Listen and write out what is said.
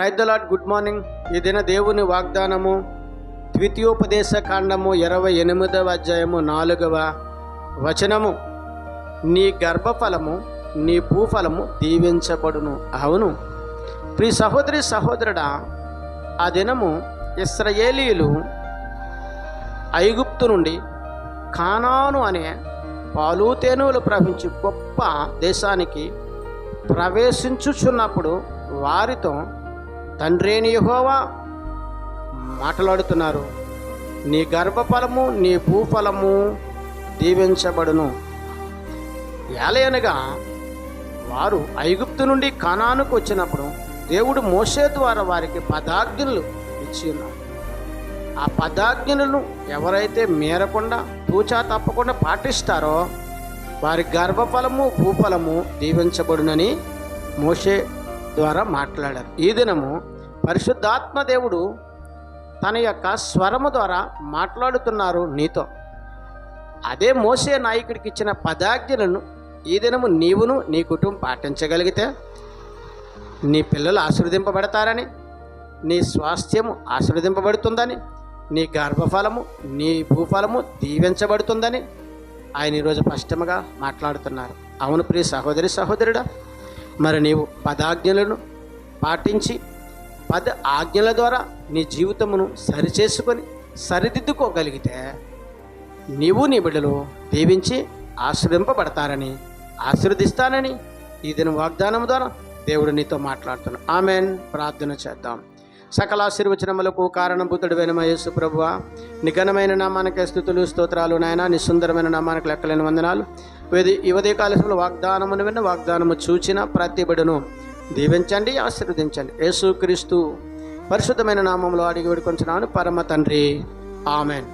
ప్రైద్దలాడ్ good morning ఈ దిన దేవుని వాగ్దానము ద్వితీయోపదేశ కాండము ఇరవై ఎనిమిదవ అధ్యాయము నాలుగవ వచనము. నీ గర్భఫలము నీ భూఫలము దీవించబడును. అవును. ప్రీ సహోదరి సహోదరుడా ఆ దినము ఇస్రయేలీలు ఐగుప్తు నుండి కానాను అనే పాలుతేనువులు ప్రవహించి గొప్ప దేశానికి ప్రవేశించుచున్నప్పుడు వారితో తండ్రేని యహోవా మాట్లాడుతున్నారు. నీ గర్భఫలము నీ భూఫలము దీవించబడును. ఏలయనగా వారు ఐగుప్తు నుండి కనానుకు వచ్చినప్పుడు దేవుడు మోసే ద్వారా వారికి పదాజ్ఞలు ఇచ్చి ఉన్నారు ఆ పదాజ్ఞలను ఎవరైతే మేరకుండా తూచా తప్పకుండా పాటిస్తారో వారి గర్భఫలము భూఫలము దీవించబడునని మోషే ద్వారా మాట్లాడారు. ఈ దినము పరిశుద్ధాత్మ దేవుడు తన యొక్క స్వరము ద్వారా మాట్లాడుతున్నారు నీతో. అదే మోసే నాయకుడికి ఇచ్చిన పదాజ్ఞలను ఈ దినము నీవును నీ కుటుంబం పాటించగలిగితే నీ పిల్లలు ఆశీర్వదింపబడతారని నీ స్వాస్థ్యము ఆశీర్వదింపబడుతుందని నీ గర్భఫలము నీ భూఫలము దీవించబడుతుందని ఆయన ఈరోజు స్పష్టంగా మాట్లాడుతున్నారు. అవును ప్రియ సహోదరి సహోదరుడా మరి నీవు పదాజ్ఞలను పాటించి పద ఆజ్ఞల ద్వారా నీ జీవితమును సరిచేసుకొని సరిదిద్దుకోగలిగితే నీవు నీ బిడ్డలు దీవించి ఆశ్రయింపబడతారని ఆశీర్వదిస్తానని ఈ దిన వాగ్దానం ద్వారా దేవుడు నీతో మాట్లాడుతున్నాను ఆమెన్. ప్రార్థన చేద్దాం. సకల ఆశీర్వచనములకు కారణభూతుడైన మహేసు యేసు ప్రభువ నిఘనమైన నామానికి స్థుతులు స్తోత్రాలు నాయన నీ సుందరమైన నామానికి లెక్కలేని వందనాలు. ఇది ఈ ఉదయ వాగ్దానమును విన్న వాగ్దానము చూచిన ప్రతిబడును దీవించండి ఆశీర్వదించండి. యేసుక్రీస్తు పరిశుద్ధమైన నామంలో అడిగి వేడుకొంచున్నాను. పరమ తండ్రి. ఆమెన్.